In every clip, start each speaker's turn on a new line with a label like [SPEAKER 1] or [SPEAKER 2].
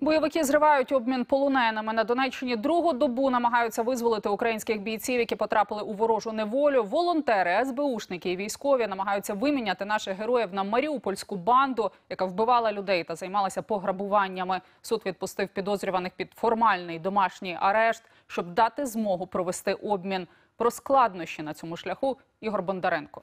[SPEAKER 1] Бойовики зривають обмін полоненими. На Донеччині другу добу намагаються визволити українських бійців, які потрапили у ворожу неволю. Волонтери, СБУшники і військові намагаються виміняти наших героїв на маріупольську банду, яка вбивала людей та займалася пограбуваннями. Суд відпустив підозрюваних під формальний домашній арешт, щоб дати змогу провести обмін. Про складнощі на цьому шляху Ігор Бондаренко.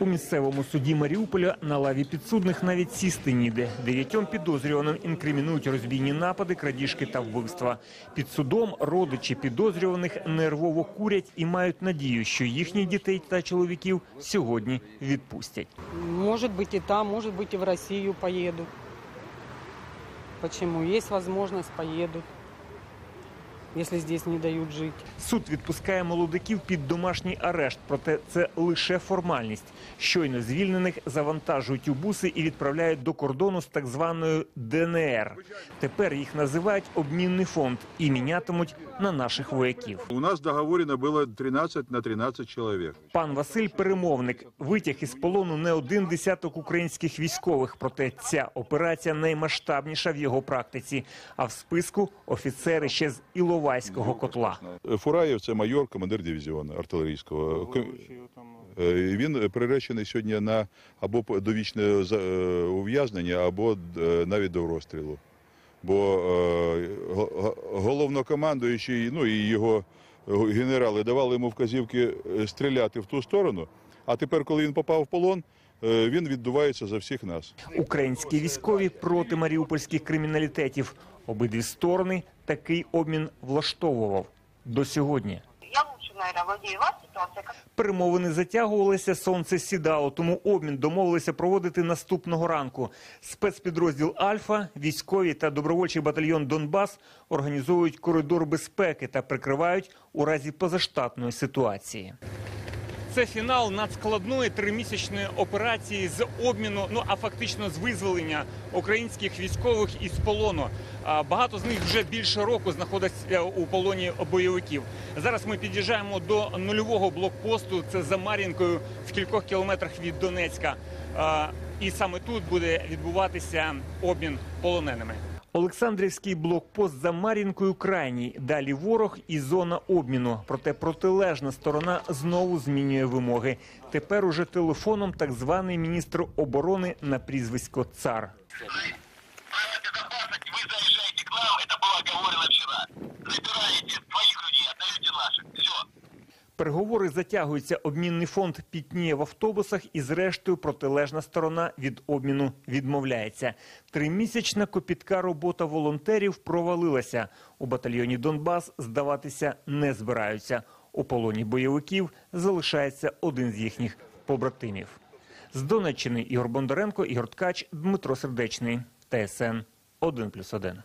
[SPEAKER 2] У місцевому суді Маріуполя на лаві підсудних навіть сісти ніде. Дев'ятьом підозрюваним інкримінують розбійні напади, крадіжки та вбивства. Під судом родичі підозрюваних нервово курять і мають надію, що їхніх дітей та чоловіків сьогодні відпустять.
[SPEAKER 3] Может быть и там, может быть и в Россию поеду. Почему? Есть возможность, поедут, если здесь не дают жить.
[SPEAKER 2] Суд відпускає молодиків під домашній арешт, проте це лише формальність. Щойно звільнених завантажують у буси і відправляють до кордону з так званою ДНР. Тепер їх називають обмінний фонд і мінятимуть на наших вояків.
[SPEAKER 4] У нас договорено было 13 на 13 человек.
[SPEAKER 2] Пан Василь перемовник витяг із полону не один десяток українських військових. Проте ця операція наймасштабніша в його практиці. А в списку офіцери ще з Іловайського котла.
[SPEAKER 4] Фураєв це майор, командир дивізіону артилерійського. Е, Він приречений сьогодні на або довічне е, ув'язнення, або е, навіть до розстрілу. Бо го- го- головнокомандуючий, ну і його генерали давали йому вказівки стріляти в ту сторону. А тепер, коли він попав в полон, він віддувається за всіх нас.
[SPEAKER 2] Українські військові проти маріупольських криміналітетів. Обидві сторони такий обмін влаштовував до сьогодні. Перемовини затягувалися, сонце сідало, тому обмін домовилися проводити наступного ранку. Спецпідрозділ Альфа, військові та добровольчий батальйон Донбас організовують коридор безпеки та прикривають у разі позаштатної ситуації. Це фінал надскладної тримісячної операції з обміну, ну а фактично з визволення українських військових із полону. Багато з них вже більше року знаходяться у полоні бойовиків. Зараз ми під'їжджаємо до нульового блокпосту. Це за Мар'їнкою в кількох кілометрах від Донецька. І саме тут буде відбуватися обмін полоненими. Олександрівський блокпост за Мар'їнкою крайній. Далі ворог і зона обміну. Проте протилежна сторона знову змінює вимоги. Тепер уже телефоном так званий міністр оборони на прізвисько цар.
[SPEAKER 5] правила безопасности, вы заезжаете к нам, это было
[SPEAKER 2] Переговори затягуються. Обмінний фонд пітніє в автобусах, і зрештою протилежна сторона від обміну відмовляється. Тримісячна копітка робота волонтерів провалилася. У батальйоні Донбас здаватися не збираються. У полоні бойовиків залишається один з їхніх побратимів. З Донеччини Ігор Бондаренко, Ігор Ткач, Дмитро Сердечний, ТСН 1+,1.